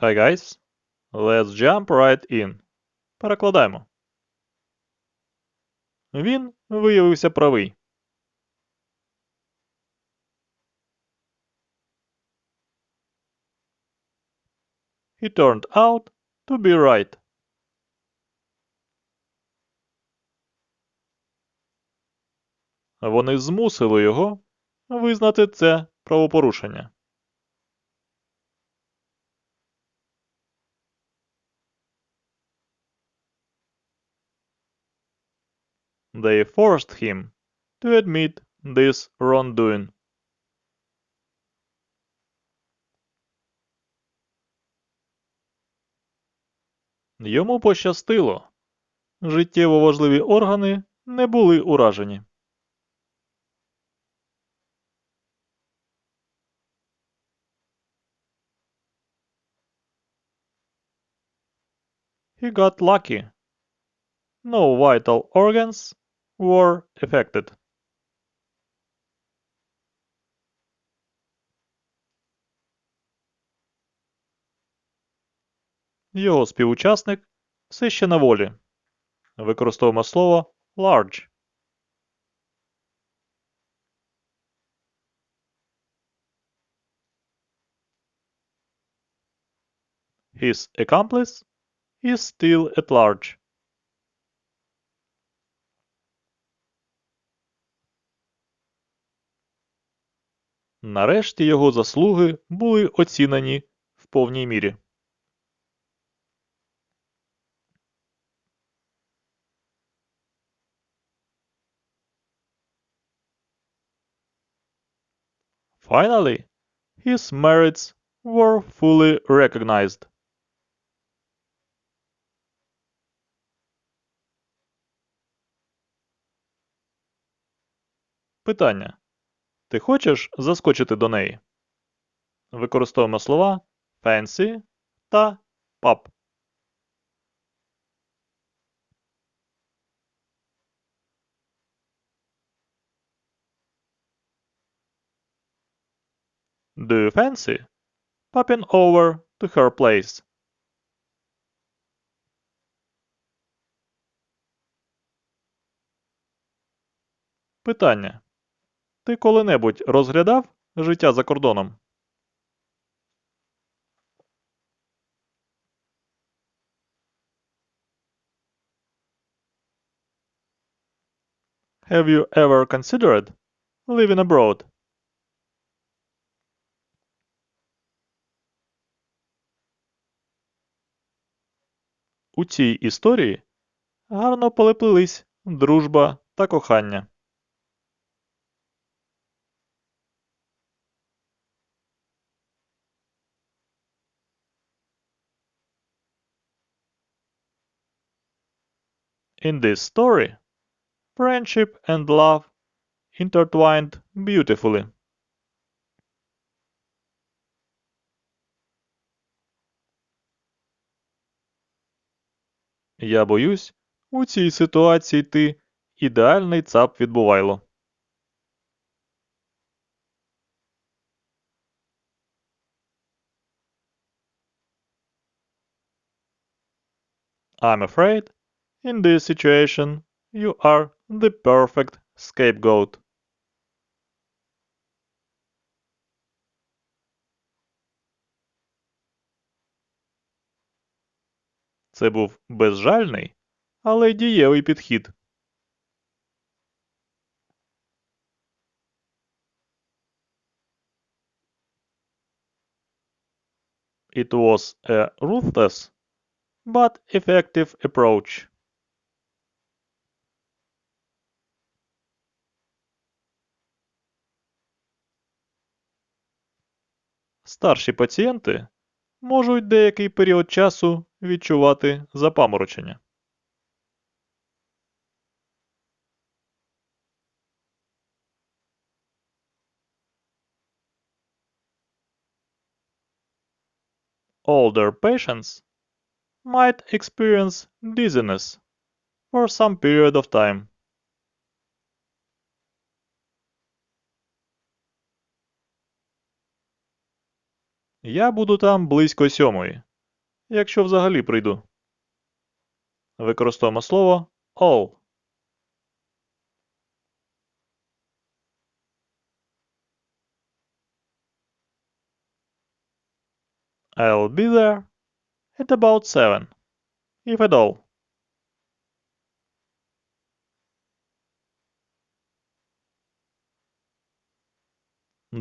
Hi guys. Let's jump right in. Перекладаємо. Він виявився правий. He turned out to be right. Вони змусили його визнати це правопорушення. They forced him to admit this wrongdoing. Йому пощастило. Життєво важливі органи не були уражені. He got lucky. No vital organs were affected. Його співучасник все ще на волі. Використовуємо слово large. His accomplice is still at large. Нарешті його заслуги були оцінені в повній мірі. Finally, his merits were fully recognized. Питання. Ти хочеш заскочити до неї? Використовуємо слова fancy та pub. Do you fancy popping over to her place? Питання. Ти коли-небудь розглядав життя за кордоном? Have you ever considered living abroad? У цій історії гарно полеплились дружба та кохання. In this story, friendship and love intertwined beautifully. Я боюсь, у цій ситуації ти ідеальний цап відбувайло. I'm afraid in this situation you are the perfect scapegoat. Це був безжальний, але дієвий підхід. It was a ruthless but effective approach. Старші пацієнти можуть деякий період часу відчувати запаморочення. Older patients might experience dizziness for some period of time. Я буду там близько сьомої. Якщо взагалі прийду. Використовуємо слово all. I'll be there at about seven, if at all.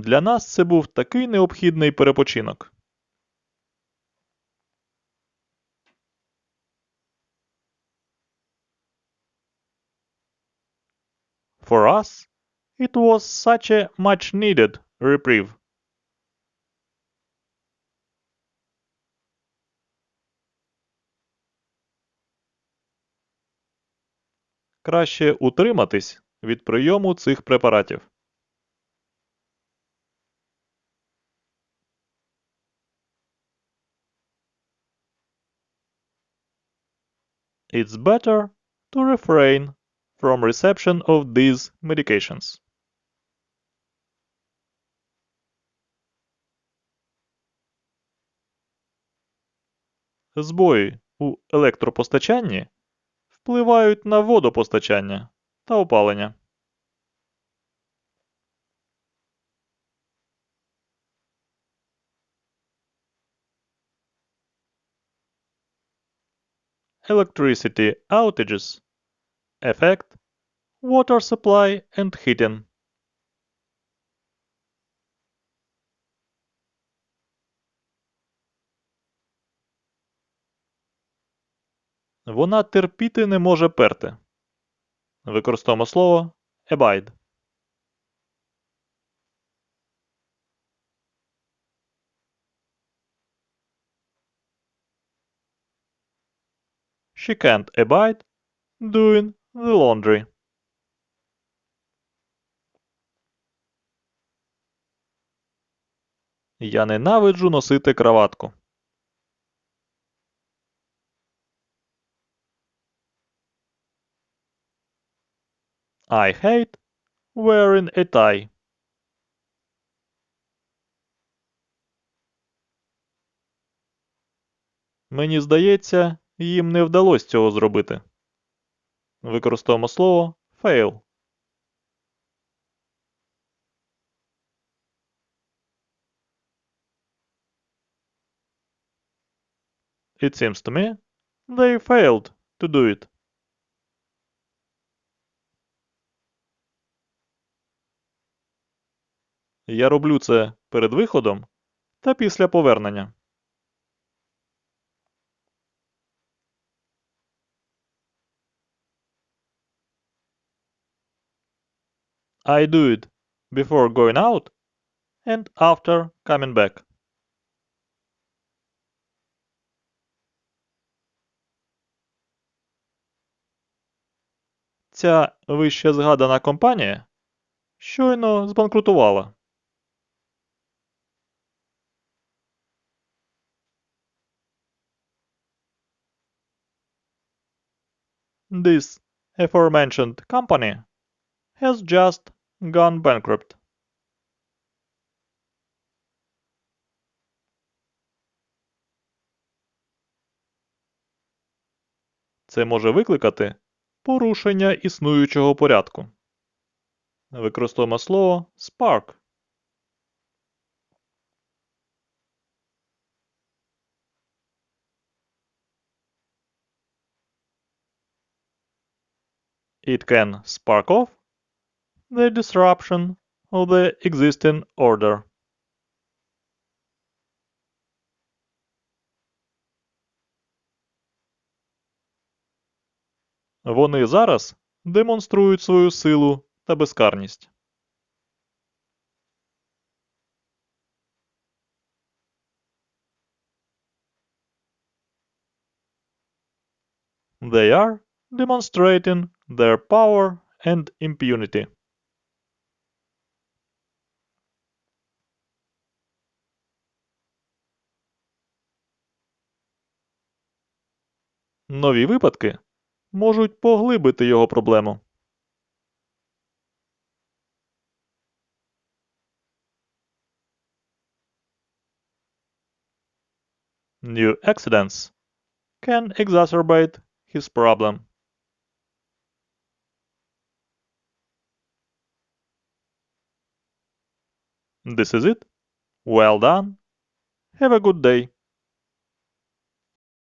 Для нас це був такий необхідний перепочинок. For us, it was such a much needed reprieve. Краще утриматись від прийому цих препаратів. It's better to refrain from reception of these medications. Збої у електропостачанні впливають на водопостачання та опалення. Electricity outages affect water supply and heating. Вона терпіти не може перти. Використовуємо слово abide. She can't abide doing the laundry. Я ненавиджу носити краватку. I hate wearing a tie. Мені здається, їм не вдалося цього зробити. Використовуємо слово fail. It seems to me they failed to do it. Я роблю це перед виходом та після повернення. I do it before going out and after coming back. Ця вище згадана компанія щойно збанкрутувала. This aforementioned company has just gone bankrupt. Це може викликати порушення існуючого порядку. Використовуємо слово spark. It can spark off the disruption of the existing order. Вони зараз демонструють свою силу та безкарність. They are demonstrating their power and impunity. Нові випадки можуть поглибити його проблему. New accidents can exacerbate his problem. This is it. Well done. Have a good day.